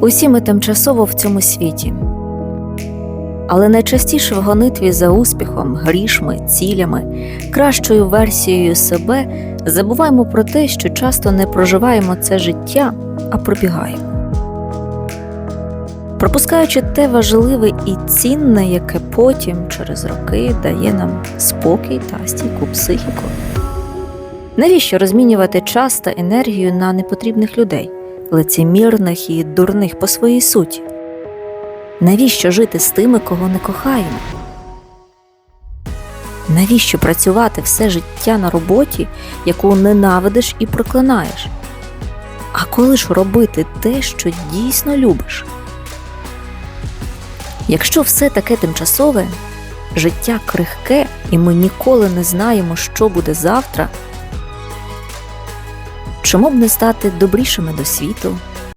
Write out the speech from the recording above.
Усі ми тимчасово в цьому світі. Але найчастіше в гонитві за успіхом, грішми, цілями, кращою версією себе забуваємо про те, що часто не проживаємо це життя, а пробігаємо. Пропускаючи те важливе і цінне, яке потім через роки дає нам спокій та стійку психіку. Навіщо розмінювати час та енергію на непотрібних людей, лицемірних і дурних по своїй суті? Навіщо жити з тими, кого не кохаємо? Навіщо працювати все життя на роботі, яку ненавидиш і проклинаєш? А коли ж робити те, що дійсно любиш? Якщо все таке тимчасове, життя крихке, і ми ніколи не знаємо, що буде завтра, чому б не стати добрішими до світу,